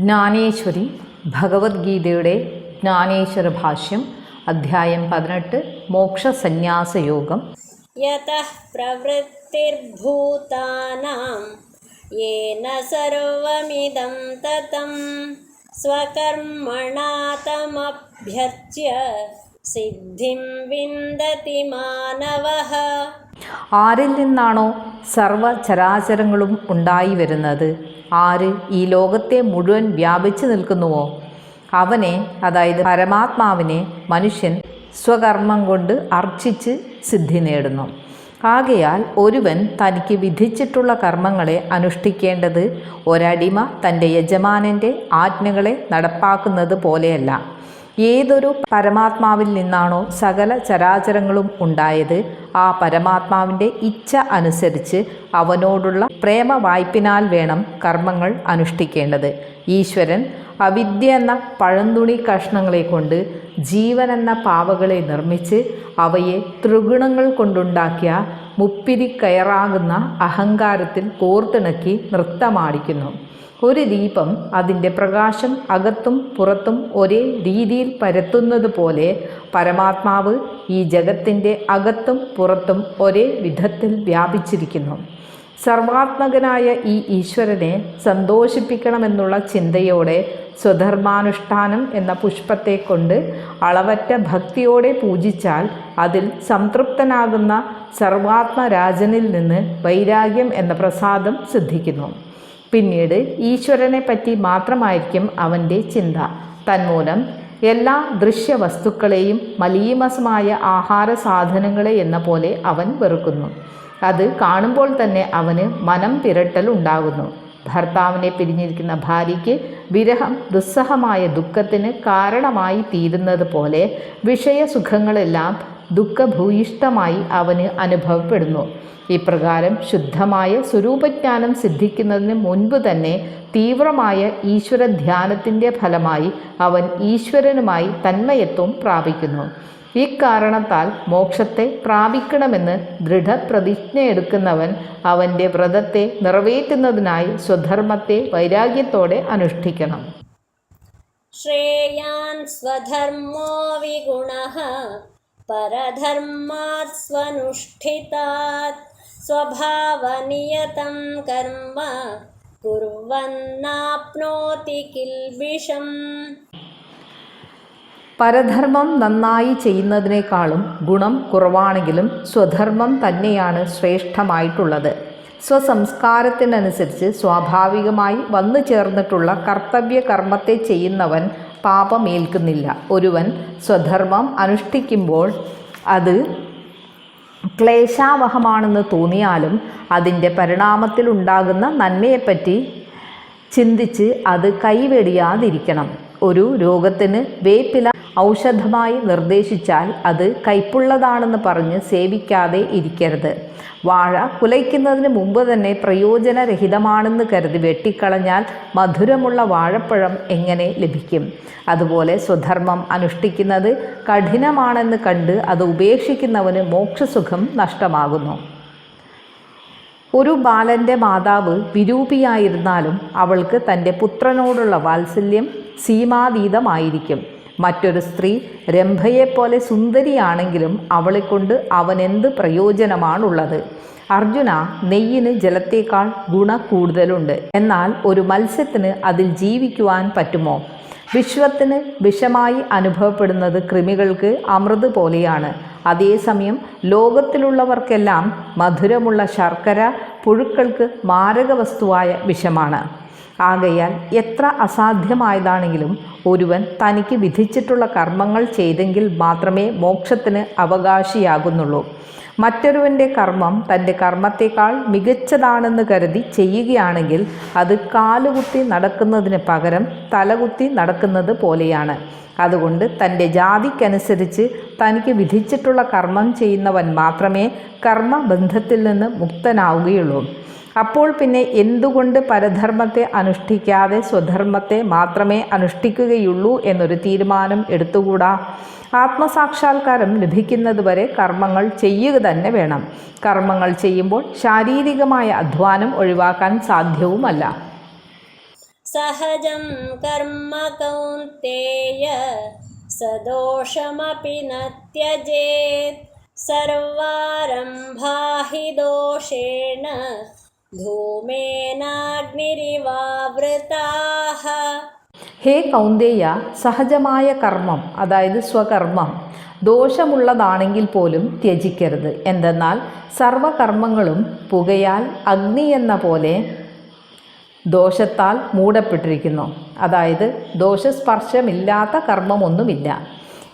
ജ്ഞാനേശ്വരി ഭഗവത്ഗീതയുടെ ജ്ഞാനേശ്വര ഭാഷ്യം അധ്യായം പതിനെട്ട് മോക്ഷസന്യാസയോഗം. യതഃ പ്രവൃത്തിർഭൂതാനാം യേന സർവമിദം തതം സ്വകർമ്മണാ തമഭ്യർച്യ സിദ്ധിം വിന്ദതി മാനവഃ. ആരിൽ നിന്നാണോ സർവ ചരാചരങ്ങളും ഉണ്ടായി വരുന്നത്? ആര് ഈ ലോകത്തെ മുഴുവൻ വ്യാപിച്ചു നിൽക്കുന്നുവോ? അവനെ അതായത് പരമാത്മാവിനെ മനുഷ്യൻ സ്വകർമ്മം കൊണ്ട് അർച്ചിച്ച് സിദ്ധി നേടുന്നു. ആകയാൽ ഒരുവൻ തനിക്ക് വിധിച്ചിട്ടുള്ള കർമ്മങ്ങളെ അനുഷ്ഠിക്കേണ്ടത് ഒരടിമ തന്റെ യജമാനന്റെ ആജ്ഞകളെ നടപ്പാക്കുന്നത് പോലെയല്ല. ഏതൊരു പരമാത്മാവിൽ നിന്നാണോ സകല ചരാചരങ്ങളും ഉണ്ടായത് ആ പരമാത്മാവിന്റെ ഇച്ഛ അനുസരിച്ച് അവനോടുള്ള പ്രേമ വായ്പിനാൽ വേണം കർമ്മങ്ങൾ അനുഷ്ഠിക്കേണ്ടത്. ഈശ്വരൻ അവിദ്യ എന്ന പഴന്തുണി കഷ്ണങ്ങളെ കൊണ്ട് ജീവൻ എന്ന പാവകളെ നിർമ്മിച്ച് അവയെ ത്രിഗുണങ്ങൾ കൊണ്ടുണ്ടാക്കിയ മുപ്പിരി കയറാകുന്ന അഹങ്കാരത്തിൽ കോർത്തിണക്കി നൃത്തമാടിക്കുന്നു. ഒരു ദീപം അതിന്റെ പ്രകാശം അകത്തും പുറത്തും ഒരേ രീതിയിൽ പരത്തുന്നത് പോലെ പരമാത്മാവ് ഈ ജഗത്തിന്റെ അകത്തും പുറത്തും ഒരേ വിധത്തിൽ വ്യാപിച്ചിരിക്കുന്നു. സർവാത്മകനായ ഈ ഈശ്വരനെ സന്തോഷിപ്പിക്കണമെന്നുള്ള ചിന്തയോടെ സ്വധർമാനുഷ്ഠാനം എന്ന പുഷ്പത്തെ കൊണ്ട് അളവറ്റ ഭക്തിയോടെ പൂജിച്ചാൽ അതിൽ സംതൃപ്തനാകുന്ന സർവാത്മരാജനിൽ നിന്ന് വൈരാഗ്യം എന്ന പ്രസാദം സിദ്ധിക്കുന്നു. പിന്നീട് ഈശ്വരനെ പറ്റി മാത്രമായിരിക്കും അവന്റെ ചിന്ത. തന്മൂലം എല്ലാ ദൃശ്യവസ്തുക്കളെയും മലീമസമായ ആഹാര സാധനങ്ങളെ എന്ന പോലെ അവൻ വെറുക്കുന്നു. അത് കാണുമ്പോൾ തന്നെ അവന് മനം പിരട്ടൽ ഉണ്ടാകുന്നു. ഭർത്താവിനെ പിരിഞ്ഞിരിക്കുന്ന ഭാര്യയ്ക്ക് വിരഹം ദുസ്സഹമായ ദുഃഖത്തിന് കാരണമായി തീരുന്നത് പോലെ വിഷയസുഖങ്ങളെല്ലാം ദുഃഖഭൂയിഷ്ടമായി അവന് അനുഭവപ്പെടുന്നു. ഇപ്രകാരം ശുദ്ധമായ സ്വരൂപജ്ഞാനം സിദ്ധിക്കുന്നതിന് മുൻപ് തന്നെ തീവ്രമായ ഈശ്വര ധ്യാനത്തിന്റെ ഫലമായി അവൻ ഈശ്വരനുമായി തന്മയത്വം പ്രാപിക്കുന്നു. ഇക്കാരണത്താൽ മോക്ഷത്തെ പ്രാപിക്കണമെന്ന് ദൃഢപ്രതിജ്ഞയെടുക്കുന്നവൻ അവന്റെ വ്രതത്തെ നിറവേറ്റുന്നതിനായി സ്വധർമ്മത്തെ വൈരാഗ്യത്തോടെ അനുഷ്ഠിക്കണം. ശ്രേയാൻ സ്വധർമ്മോ വിഗുണ परधर्मात् स्वनुष्ठितात् स्वभावनियतं कर्म कुर्वन्नाप्नोति किल्बिषम् പരധർമ്മം നന്നായി ചെയ്യുന്നതിനേക്കാളും ഗുണം കുറവാണെങ്കിലും സ്വധർമ്മം തന്നെയാണ് ശ്രേഷ്ഠമായിട്ടുള്ളത് സ്വസംസ്കാരത്തിനനുസരിച്ച് സ്വാഭാവികമായി വന്നു ചേർന്നിട്ടുള്ള കർത്തവ്യ കർമ്മത്തെ ചെയ്യുന്നവൻ പാപമേൽക്കുന്നില്ല. ഒരുവൻ സ്വധർമ്മം അനുഷ്ഠിക്കുമ്പോൾ അത് ക്ലേശാവഹമാണെന്ന് തോന്നിയാലും അതിന്റെ പരിണാമത്തിലുണ്ടാകുന്ന നന്മയെപ്പറ്റി ചിന്തിച്ച് അത് കൈവെടിയാതിരിക്കണം. ഒരു രോഗത്തിന് വേപ്പില ഔഷധമായി നിർദ്ദേശിച്ചാൽ അത് കയ്പുള്ളതാണെന്ന് പറഞ്ഞ് സേവിക്കാതെ ഇരിക്കരുത്. വാഴ കുലയ്ക്കുന്നതിന് മുമ്പ് തന്നെ പ്രയോജനരഹിതമാണെന്ന് കരുതി വെട്ടിക്കളഞ്ഞാൽ മധുരമുള്ള വാഴപ്പഴം എങ്ങനെ ലഭിക്കും? അതുപോലെ സ്വധർമ്മം അനുഷ്ഠിക്കുന്നത് കഠിനമാണെന്ന് കണ്ട് അത് ഉപേക്ഷിക്കുന്നവന് മോക്ഷസുഖം നഷ്ടമാകുന്നു. ഒരു ബാലന്റെ മാതാവ് വിരൂപിയായിരുന്നാലും അവൾക്ക് തന്റെ പുത്രനോടുള്ള വാത്സല്യം സീമാതീതമായിരിക്കും. മറ്റൊരു സ്ത്രീ രംഭയെപ്പോലെ സുന്ദരിയാണെങ്കിലും അവളെക്കൊണ്ട് അവനെന്ത് പ്രയോജനമാണുള്ളത്? അർജുന നെയ്യിന് ജലത്തേക്കാൾ ഗുണ കൂടുതലുണ്ട്. എന്നാൽ ഒരു മത്സ്യത്തിന് അതിൽ ജീവിക്കുവാൻ പറ്റുമോ? വിശ്വത്തിന് വിഷമായി അനുഭവപ്പെടുന്നത് കൃമികൾക്ക് അമൃത് പോലെയാണ്. അതേസമയം ലോകത്തിലുള്ളവർക്കെല്ലാം മധുരമുള്ള ശർക്കര പുഴുക്കൾക്ക് മാരക വസ്തുവായ വിഷമാണ്. ആകയാൽ എത്ര അസാധ്യമായതാണെങ്കിലും ഒരുവൻ തനിക്ക് വിധിച്ചിട്ടുള്ള കർമ്മങ്ങൾ ചെയ്തെങ്കിൽ മാത്രമേ മോക്ഷത്തിന് അവകാശിയാകുന്നുള്ളൂ. മറ്റൊരുവന്റെ കർമ്മം തന്റെ കർമ്മത്തേക്കാൾ മികച്ചതാണെന്ന് കരുതി ചെയ്യുകയാണെങ്കിൽ അത് കാലുകുത്തി നടക്കുന്നതിന് പകരം തലകുത്തി നടക്കുന്നത് പോലെയാണ്. അതുകൊണ്ട് തന്റെ ജാതിക്കനുസരിച്ച് തനിക്ക് വിധിച്ചിട്ടുള്ള കർമ്മം ചെയ്യുന്നവൻ മാത്രമേ കർമ്മബന്ധത്തിൽ നിന്ന് മുക്തനാവുകയുള്ളൂ. അപ്പോൾ പിന്നെ എന്തുകൊണ്ട് പരധർമ്മത്തെ അനുഷ്ഠിക്കാതെ സ്വധർമ്മത്തെ മാത്രമേ അനുഷ്ഠിക്കുകയുള്ളൂ എന്നൊരു തീരുമാനം എടുത്തുകൂടാ? ആത്മസാക്ഷാത്കാരം ലഭിക്കുന്നതുവരെ കർമ്മങ്ങൾ ചെയ്യുക തന്നെ വേണം. കർമ്മങ്ങൾ ചെയ്യുമ്പോൾ ശാരീരികമായ അധ്വാനം ഒഴിവാക്കാൻ സാധ്യവുമല്ല. സഹജം കർമ്മ കൗന്തേയ സദോഷമപി സർവാരംഭാഹി ദോഷേണ ധൂമേനാഗ്നിരിവാവൃതാഹ ഹേ കൗന്ദേയ സഹജമായ കർമ്മം അതായത് സ്വകർമ്മം ദോഷമുള്ളതാണെങ്കിൽ പോലും ത്യജിക്കരുത്. എന്തെന്നാൽ സർവകർമ്മങ്ങളും പുകയാൽ അഗ്നി എന്ന പോലെ ദോഷത്താൽ മൂടപ്പെട്ടിരിക്കുന്നു. അതായത് ദോഷസ്പർശമില്ലാത്ത കർമ്മമൊന്നുമില്ല.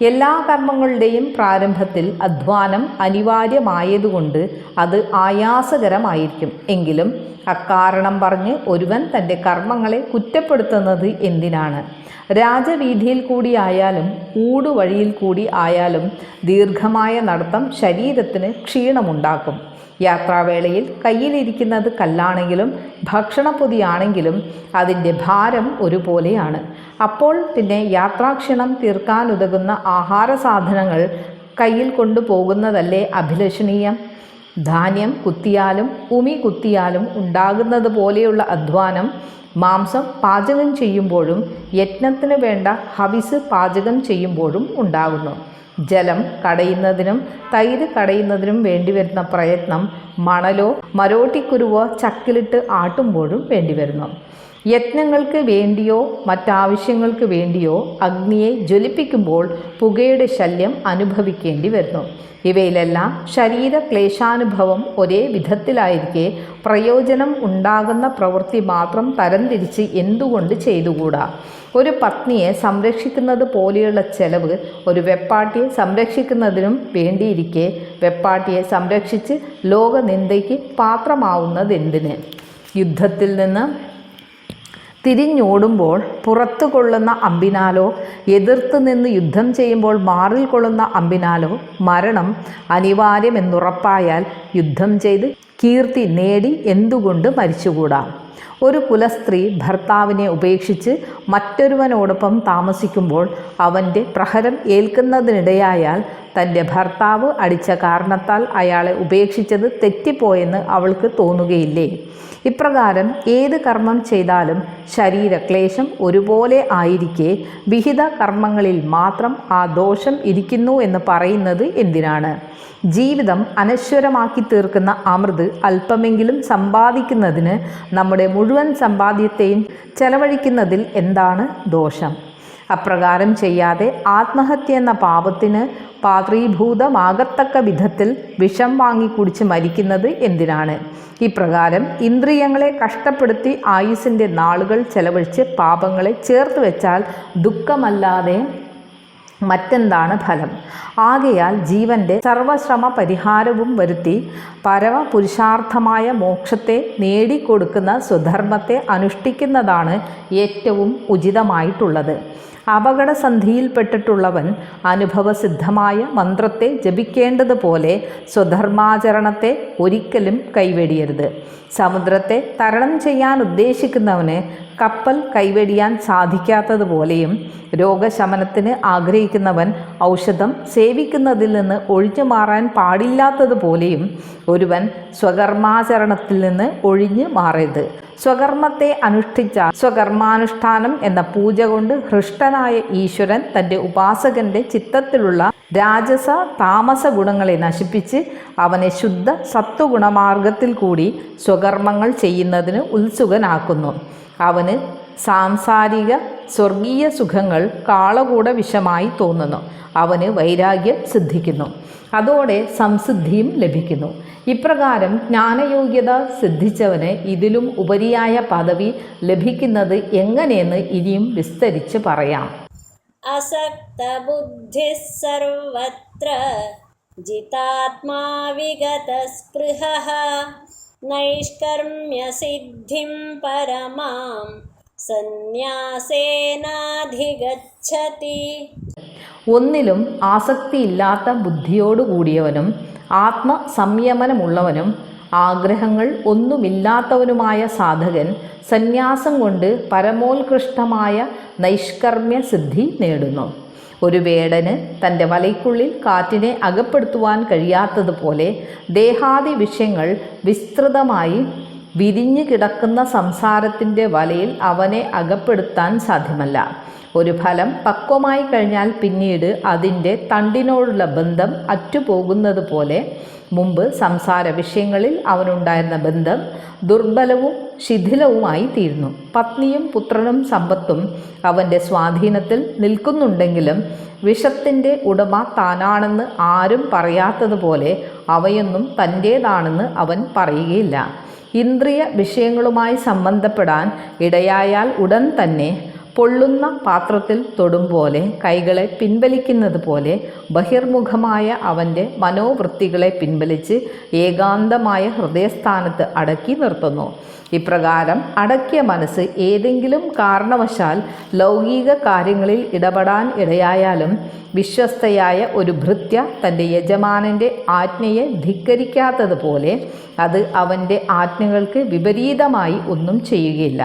എല്ലാ കർമ്മങ്ങളുടെയും പ്രാരംഭത്തിൽ അധ്വാനം അനിവാര്യമായതുകൊണ്ട് അത് ആയാസകരമായിരിക്കും. എങ്കിലും അക്കാരണം പറഞ്ഞ് ഒരുവൻ തന്റെ കർമ്മങ്ങളെ കുറ്റപ്പെടുത്തുന്നത് എന്തിനാണ്? രാജവീഥിയിൽ കൂടിയായാലും ഊടുവഴിയിൽ കൂടി ആയാലും ദീർഘമായ നടത്തം ശരീരത്തിന് ക്ഷീണമുണ്ടാക്കും. യാത്രാവേളയിൽ കയ്യിലിരിക്കുന്നത് കല്ലാണെങ്കിലും ഭക്ഷണപ്പൊതിയാണെങ്കിലും അതിന്റെ ഭാരം ഒരുപോലെയാണ്. അപ്പോൾ പിന്നെ യാത്രാക്ഷണം തീർക്കാനുതകുന്ന ആഹാര സാധനങ്ങൾ കയ്യിൽ കൊണ്ടുപോകുന്നതല്ലേ അഭിലഷണീയം? ധാന്യം കുത്തിയാലും ഉമി കുത്തിയാലും ഉണ്ടാകുന്നത് പോലെയുള്ള അധ്വാനം മാംസം പാചകം ചെയ്യുമ്പോഴും യജ്ഞത്തിന് വേണ്ട ഹവിസ് പാചകം ചെയ്യുമ്പോഴും ഉണ്ടാകുന്നു. ജലം കടയുന്നതിനും തൈര് കടയുന്നതിനും വേണ്ടിവരുന്ന പ്രയത്നം മണലോ മരോട്ടിക്കുരുവോ ചക്കിലിട്ട് ആട്ടുമ്പോഴും വേണ്ടിവരുന്നു യത്നങ്ങൾക്ക് വേണ്ടിയോ മറ്റാവശ്യങ്ങൾക്ക് വേണ്ടിയോ അഗ്നിയെ ജ്വലിപ്പിക്കുമ്പോൾ പുകയുടെ ശല്യം അനുഭവിക്കേണ്ടി വരുന്നു. ഇവയിലെല്ലാം ശരീര ക്ലേശാനുഭവം ഒരേ വിധത്തിലായിരിക്കെ പ്രയോജനം ഉണ്ടാകുന്ന പ്രവൃത്തി മാത്രം തരംതിരിച്ച് എന്തുകൊണ്ട് ചെയ്തുകൂടാ? ഒരു പത്നിയെ സംരക്ഷിക്കുന്നത് പോലെയുള്ള ചെലവ് ഒരു വെപ്പാട്ടിയെ സംരക്ഷിക്കുന്നതിനും വേണ്ടിയിരിക്കെ വെപ്പാട്ടിയെ സംരക്ഷിച്ച് ലോകനിന്ദയ്ക്ക് പാത്രമാവുന്നതെന്തിന്? യുദ്ധത്തിൽ നിന്ന് തിരിഞ്ഞോടുമ്പോൾ പുറത്തു കൊള്ളുന്ന അമ്പിനാലോ എതിർത്ത് നിന്ന് യുദ്ധം ചെയ്യുമ്പോൾ മാറിൽ കൊള്ളുന്ന അമ്പിനാലോ മരണം അനിവാര്യമെന്നുറപ്പായാൽ യുദ്ധം ചെയ്ത് കീർത്തി നേടി എന്തുകൊണ്ട് മരിച്ചുകൂടാ? ഒരു കുലസ്ത്രീ ഭർത്താവിനെ ഉപേക്ഷിച്ച് മറ്റൊരുവനോടൊപ്പം താമസിക്കുമ്പോൾ അവന്റെ പ്രഹരം ഏൽക്കുന്നതിനിടയായാൽ തന്റെ ഭർത്താവ് അടിച്ച കാരണത്താൽ അയാളെ ഉപേക്ഷിച്ചത് തെറ്റിപ്പോയെന്ന് അവൾക്ക് തോന്നുകയില്ലേ? ഇപ്രകാരം ഏത് കർമ്മം ചെയ്താലും ശരീരക്ലേശം ഒരുപോലെ ആയിരിക്കെ വിഹിത കർമ്മങ്ങളിൽ മാത്രം ആ ദോഷം ഇരിക്കുന്നു എന്ന് പറയുന്നത് എന്തിനാണ്? ജീവിതം അനശ്വരമാക്കി തീർക്കുന്ന അമൃത് അല്പമെങ്കിലും സമ്പാദിക്കുന്നതിന് നമ്മുടെ മുഴുവൻ സമ്പാദ്യത്തെയും ചെലവഴിക്കുന്നതിൽ എന്താണ് ദോഷം? അപ്രകാരം ചെയ്യാതെ ആത്മഹത്യ എന്ന പാപത്തിന് പാത്രീഭൂതമാകത്തക്ക വിധത്തിൽ വിഷം വാങ്ങി കുടിച്ച് മരിക്കുന്നത് എന്തിനാണ്? ഇപ്രകാരം ഇന്ദ്രിയങ്ങളെ കഷ്ടപ്പെടുത്തി ആയുസിന്റെ നാളുകൾ ചെലവഴിച്ച് പാപങ്ങളെ ചേർത്ത് വെച്ചാൽ ദുഃഖമല്ലാതെ മറ്റെന്താണ് ഫലം? ആകയാൽ ജീവന്റെ സർവശ്രമ പരിഹാരവും വരുത്തി പരമ പുരുഷാർത്ഥമായ മോക്ഷത്തെ നേടിക്കൊടുക്കുന്ന സ്വധർമ്മത്തെ അനുഷ്ഠിക്കുന്നതാണ് ഏറ്റവും ഉചിതമായിട്ടുള്ളത്. അപകടസന്ധിയിൽപ്പെട്ടിട്ടുള്ളവൻ അനുഭവസിദ്ധമായ മന്ത്രത്തെ ജപിക്കേണ്ടതുപോലെ സ്വധർമാചരണത്തെ ഒരിക്കലും കൈവെടിയരുത്. സമുദ്രത്തെ തരണം ചെയ്യാൻ ഉദ്ദേശിക്കുന്നവന് കപ്പൽ കൈവെടിയാൻ സാധിക്കാത്തതുപോലെയും രോഗശമനത്തിന് ആഗ്രഹിക്കുന്നവൻ ഔഷധം സേവിക്കുന്നതിൽ നിന്ന് ഒഴിഞ്ഞു മാറാൻ പാടില്ലാത്തതുപോലെയും ഒരുവൻ സ്വകർമാചരണത്തിൽ നിന്ന് ഒഴിഞ്ഞു മാറരുത്. സ്വകർമ്മത്തെ അനുഷ്ഠിച്ച സ്വകർമാനുഷ്ഠാനം എന്ന പൂജ കൊണ്ട് ഹൃഷ്ടനായ ഈശ്വരൻ തന്റെ ഉപാസകന്റെ ചിത്തത്തിലുള്ള രാജസ താമസ ഗുണങ്ങളെ നശിപ്പിച്ച് അവനെ ശുദ്ധ സത്വഗുണമാർഗത്തിൽ കൂടി സ്വകർമ്മങ്ങൾ ചെയ്യുന്നതിന് ഉത്സുകനാക്കുന്നു. അവന് സാംസാരിക സ്വർഗീയ സുഖങ്ങൾ കാളകൂട വിഷമായി തോന്നുന്നു. അവന് വൈരാഗ്യം സിദ്ധിക്കുന്നു. അതോടെ സംസിദ്ധിയും ലഭിക്കുന്നു. ഇപ്രകാരം ജ്ഞാനയോഗ്യത സിദ്ധിച്ചവന് ഇതിലും ഉപരിയായ പദവി ലഭിക്കുന്നത് എങ്ങനെയെന്ന് ഇനിയും വിസ്തരിച്ച് പറയാം. അസക്ത ബുദ്ധി സർവത്ര സ്പൃഹ നൈഷ്കർമ്മ്യ സിദ്ധിം പരമാം സന്യാസേനാധിഗച്ഛതി. ഒന്നിലും ആസക്തിയില്ലാത്ത ബുദ്ധിയോടുകൂടിയവനും ആത്മസംയമനമുള്ളവനും ആഗ്രഹങ്ങൾ ഒന്നുമില്ലാത്തവനുമായ സാധകൻ സന്യാസം കൊണ്ട് പരമോത്കൃഷ്ടമായ നൈഷ്കർമ്മ്യ സിദ്ധി നേടുന്നു. ഒരു വേടന് തന്റെ വലയ്ക്കുള്ളിൽ കാറ്റിനെ അകപ്പെടുത്തുവാൻ കഴിയാത്തതുപോലെ ദേഹാദി വിഷയങ്ങൾ വിസ്തൃതമായി വിരിഞ്ഞു കിടക്കുന്ന സംസാരത്തിന്റെ വലയിൽ അവനെ അകപ്പെടുത്താൻ സാധ്യമല്ല. ഒരു ഫലം പക്വമായി കഴിഞ്ഞാൽ പിന്നീട് അതിന്റെ തണ്ടിനോടുള്ള ബന്ധം അറ്റുപോകുന്നത് പോലെ മുമ്പ് സംസാര വിഷയങ്ങളിൽ അവനുണ്ടായിരുന്ന ബന്ധം ദുർബലവും ശിഥിലവുമായി തീരുന്നു. പത്നിയും പുത്രനും സമ്പത്തും അവന്റെ സ്വാധീനത്തിൽ നിൽക്കുന്നുണ്ടെങ്കിലും വിഷത്തിന്റെ ഉടമ താനാണെന്ന് ആരും പറയാത്തതുപോലെ അവയൊന്നും തന്റേതാണെന്ന് അവൻ പറയുകയില്ല. ഇന്ദ്രിയ വിഷയങ്ങളുമായി സംബന്ധപ്പെടാൻ ഇടയായാൽ ഉടൻ തന്നെ പൊള്ളുന്ന പാത്രത്തിൽ തൊടും പോലെ കൈകളെ പിൻവലിക്കുന്നത് പോലെ ബഹിർമുഖമായ അവന്റെ മനോവൃത്തികളെ പിൻവലിച്ച് ഏകാന്തമായ ഹൃദയസ്ഥാനത്ത് അടക്കി നിർത്തുന്നു. ഇപ്രകാരം അടക്കിയ മനസ്സ് ഏതെങ്കിലും കാരണവശാൽ ലൗകിക കാര്യങ്ങളിൽ ഇടപെടാൻ ഇടയായാലും വിശ്വസ്തയായ ഒരു ഭൃത്യ തന്റെ യജമാനന്റെ ആജ്ഞയെ ധിക്കരിക്കാത്തതുപോലെ അത് അവന്റെ ആജ്ഞകൾക്ക് വിപരീതമായി ഒന്നും ചെയ്യുകയില്ല.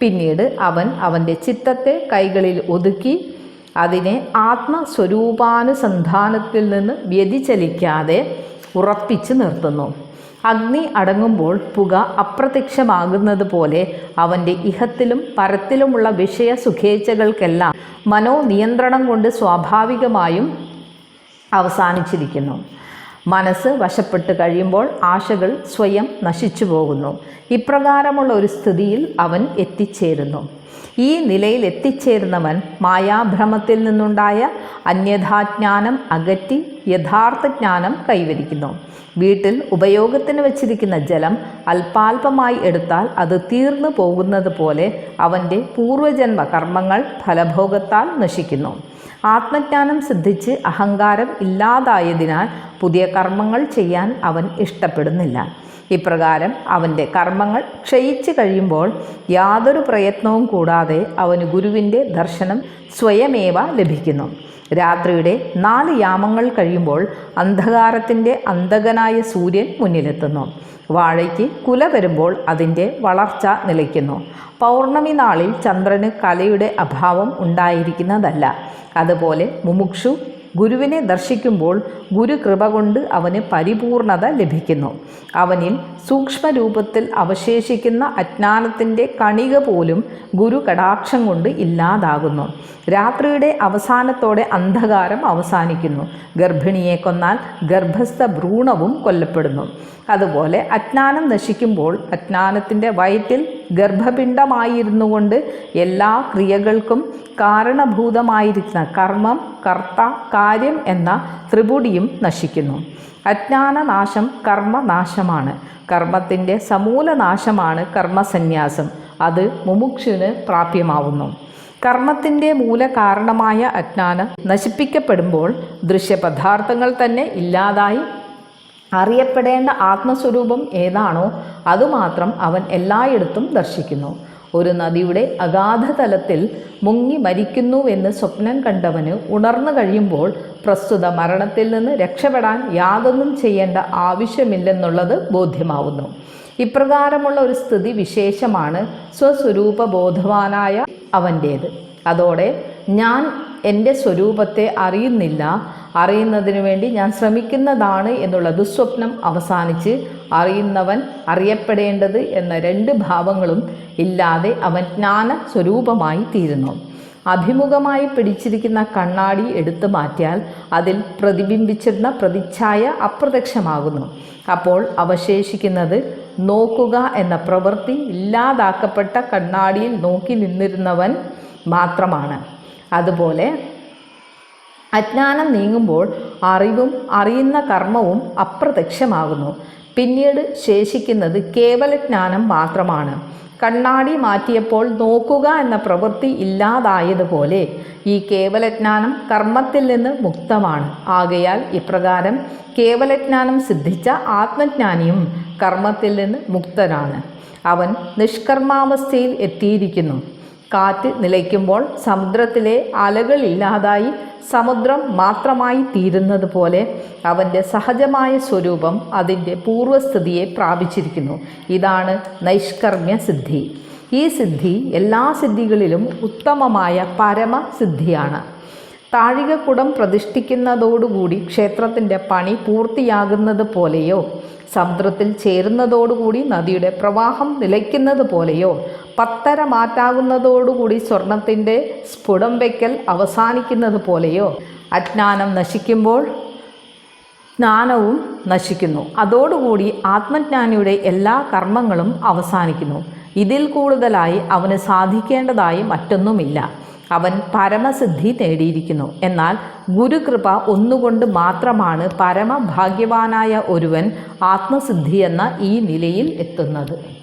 പിന്നീട് അവൻ അവന്റെ ചിത്തത്തെ കൈകളിൽ ഒതുക്കി അതിനെ ആത്മസ്വരൂപാനുസന്ധാനത്തിൽ നിന്ന് വ്യതിചലിക്കാതെ ഉറപ്പിച്ചു നിർത്തുന്നു. അഗ്നി അടങ്ങുമ്പോൾ പുക അപ്രത്യക്ഷമാകുന്നത് പോലെ അവന്റെ ഇഹത്തിലും പരത്തിലുമുള്ള വിഷയ സുഖേച്ഛകൾക്കെല്ലാം മനോനിയന്ത്രണം കൊണ്ട് സ്വാഭാവികമായും അവസാനിച്ചിരിക്കുന്നു. മനസ്സ് വശപ്പെട്ട് കഴിയുമ്പോൾ ആശകൾ സ്വയം നശിച്ചു പോകുന്നു. ഇപ്രകാരമുള്ള ഒരു സ്ഥിതിയിൽ അവൻ എത്തിച്ചേരുന്നു. ഈ നിലയിൽ എത്തിച്ചേരുന്നവൻ മായാഭ്രമത്തിൽ നിന്നുണ്ടായ അന്യഥാജ്ഞാനം അകറ്റി യഥാർത്ഥ ജ്ഞാനം കൈവരിക്കുന്നു. വീട്ടിൽ ഉപയോഗത്തിന് വച്ചിരിക്കുന്ന ജലം അല്പാൽപമായി എടുത്താൽ അത് തീർന്നു പോകുന്നത് പോലെ അവന്റെ പൂർവജന്മ കർമ്മങ്ങൾ ഫലഭോഗത്താൽ നശിക്കുന്നു. ആത്മജ്ഞാനം സിദ്ധിച്ച് അഹങ്കാരം ഇല്ലാതായതിനാൽ പുതിയ കർമ്മങ്ങൾ ചെയ്യാൻ അവൻ ഇഷ്ടപ്പെടുന്നില്ല. ഇപ്രകാരം അവന്റെ കർമ്മങ്ങൾ ക്ഷയിച്ചു കഴിയുമ്പോൾ യാതൊരു പ്രയത്നവും കൂടാതെ അവന് ഗുരുവിന്റെ ദർശനം സ്വയമേവ ലഭിക്കുന്നു. രാത്രിയുടെ നാല് യാമങ്ങൾ കഴിയുമ്പോൾ അന്ധകാരത്തിന്റെ അന്ധകനായ സൂര്യൻ മുന്നിലെത്തുന്നു. വാഴയ്ക്ക് കുല വരുമ്പോൾ അതിന്റെ വളർച്ച നിലയ്ക്കുന്നു. പൗർണമി നാളിൽ ചന്ദ്രന് കലയുടെ അഭാവം ഉണ്ടായിരിക്കുന്നതല്ല. അതുപോലെ മുമുക്ഷു ഗുരുവിനെ ദർശിക്കുമ്പോൾ ഗുരു കൃപ കൊണ്ട് അവന് പരിപൂർണത ലഭിക്കുന്നു. അവനിൽ സൂക്ഷ്മരൂപത്തിൽ അവശേഷിക്കുന്ന അജ്ഞാനത്തിന്റെ കണിക പോലും ഗുരു കടാക്ഷം കൊണ്ട് ഇല്ലാതാകുന്നു. രാത്രിയുടെ അവസാനത്തോടെ അന്ധകാരം അവസാനിക്കുന്നു. ഗർഭിണിയെ കൊന്നാൽ ഗർഭസ്ഥ ഭ്രൂണവും കൊല്ലപ്പെടുന്നു. അതുപോലെ അജ്ഞാനം നശിക്കുമ്പോൾ അജ്ഞാനത്തിന്റെ വയറ്റിൽ ഗർഭപിണ്ഡമായിരുന്നു കൊണ്ട് എല്ലാ ക്രിയകൾക്കും കാരണഭൂതമായിരിക്കുന്ന കർമ്മം കർത്ത കാര്യം എന്ന ത്രിപുടിയും നശിക്കുന്നു. അജ്ഞാനനാശം കർമ്മനാശമാണ്. കർമ്മത്തിന്റെ സമൂലനാശമാണ് കർമ്മസന്യാസം. അത് മുമുക്ഷുവിന് പ്രാപ്യമാവുന്നു. കർമ്മത്തിന്റെ മൂലകാരണമായ അജ്ഞാനം നശിപ്പിക്കപ്പെടുമ്പോൾ ദൃശ്യപദാർത്ഥങ്ങൾ തന്നെ ഇല്ലാതായി അറിയപ്പെടേണ്ട ആത്മസ്വരൂപം ഏതാണോ അതുമാത്രം അവൻ എല്ലായിടത്തും ദർശിക്കുന്നു. ഒരു നദിയുടെ അഗാധതലത്തിൽ മുങ്ങി മരിക്കുന്നുവെന്ന് സ്വപ്നം കണ്ടവന് ഉണർന്നു കഴിയുമ്പോൾ പ്രസ്തുത മരണത്തിൽ നിന്ന് രക്ഷപ്പെടാൻ യാതൊന്നും ചെയ്യേണ്ട ആവശ്യമില്ലെന്നുള്ളത് ബോധ്യമാവുന്നു. ഇപ്രകാരമുള്ള ഒരു സ്ഥിതി വിശേഷമാണ് സ്വസ്വരൂപ ബോധവാനായ അവന്റേത് അതോടെ ഞാൻ എന്റെ സ്വരൂപത്തെ അറിയുന്നില്ല അറിയുന്നതിന് വേണ്ടി ഞാൻ ശ്രമിക്കുന്നതാണ് എന്നുള്ള ദുസ്വപ്നം അവസാനിച്ച് അറിയുന്നവൻ അറിയപ്പെടേണ്ടത് എന്ന രണ്ട് ഭാവങ്ങളും ഇല്ലാതെ അവൻ ജ്ഞാന സ്വരൂപമായി തീരുന്നു. അഭിമുഖമായി പിടിച്ചിരിക്കുന്ന കണ്ണാടി എടുത്തു മാറ്റിയാൽ അതിൽ പ്രതിബിംബിച്ചിരുന്ന പ്രതിച്ഛായ അപ്രത്യക്ഷമാകുന്നു. അപ്പോൾ അവശേഷിക്കുന്നത് നോക്കുക എന്ന പ്രവൃത്തി ഇല്ലാതാക്കപ്പെട്ട കണ്ണാടിയിൽ നോക്കി നിന്നിരുന്നവൻ മാത്രമാണ്. അതുപോലെ അജ്ഞാനം നീങ്ങുമ്പോൾ അറിവും അറിയുന്ന കർമ്മവും അപ്രത്യക്ഷമാകുന്നു. പിന്നീട് ശേഷിക്കുന്നത് കേവല ജ്ഞാനം മാത്രമാണ്. കണ്ണാടി മാറ്റിയപ്പോൾ നോക്കുക എന്ന പ്രവൃത്തി ഇല്ലാതായതുപോലെ ഈ കേവലജ്ഞാനം കർമ്മത്തിൽ നിന്ന് മുക്തമാണ്. ആകയാൽ ഇപ്രകാരം കേവലജ്ഞാനം സിദ്ധിച്ച ആത്മജ്ഞാനിയും കർമ്മത്തിൽ നിന്ന് മുക്തനാണ്. അവൻ നിഷ്കർമാവസ്ഥയിൽ എത്തിയിരിക്കുന്നു. കാറ്റ് നിലയ്ക്കുമ്പോൾ സമുദ്രത്തിലെ അലകളില്ലാതായി സമുദ്രം മാത്രമായി തീരുന്നത് പോലെ അവന്റെ സഹജമായ സ്വരൂപം അതിന്റെ പൂർവസ്ഥിതിയെ പ്രാപിച്ചിരിക്കുന്നു. ഇതാണ് നൈഷ്കർമ്മ്യ സിദ്ധി. ഈ സിദ്ധി എല്ലാ സിദ്ധികളിലും ഉത്തമമായ പരമസിദ്ധിയാണ്. താഴികക്കുടം പ്രതിഷ്ഠിക്കുന്നതോടുകൂടി ക്ഷേത്രത്തിന്റെ പണി പൂർത്തിയാകുന്നത് പോലെയോ സമുദ്രത്തിൽ ചേരുന്നതോടുകൂടി നദിയുടെ പ്രവാഹം നിലയ്ക്കുന്നത് പോലെയോ പത്തര മാറ്റാകുന്നതോടുകൂടി സ്വർണത്തിന്റെ സ്ഫുടം വയ്ക്കൽ അവസാനിക്കുന്നത് പോലെയോ അജ്ഞാനം നശിക്കുമ്പോൾ ജ്ഞാനവും നശിക്കുന്നു. അതോടുകൂടി ആത്മജ്ഞാനിയുടെ എല്ലാ കർമ്മങ്ങളും അവസാനിക്കുന്നു. ഇതിൽ കൂടുതലായി അവന് സാധിക്കേണ്ടതായി മറ്റൊന്നുമില്ല. അവൻ പരമസിദ്ധി നേടിയിരിക്കുന്നു. എന്നാൽ ഗുരുകൃപ ഒന്നുകൊണ്ട് മാത്രമാണ് പരമഭാഗ്യവാനായ ഒരുവൻ ആത്മസിദ്ധി എന്ന ഈ നിലയിൽ എത്തുന്നത്.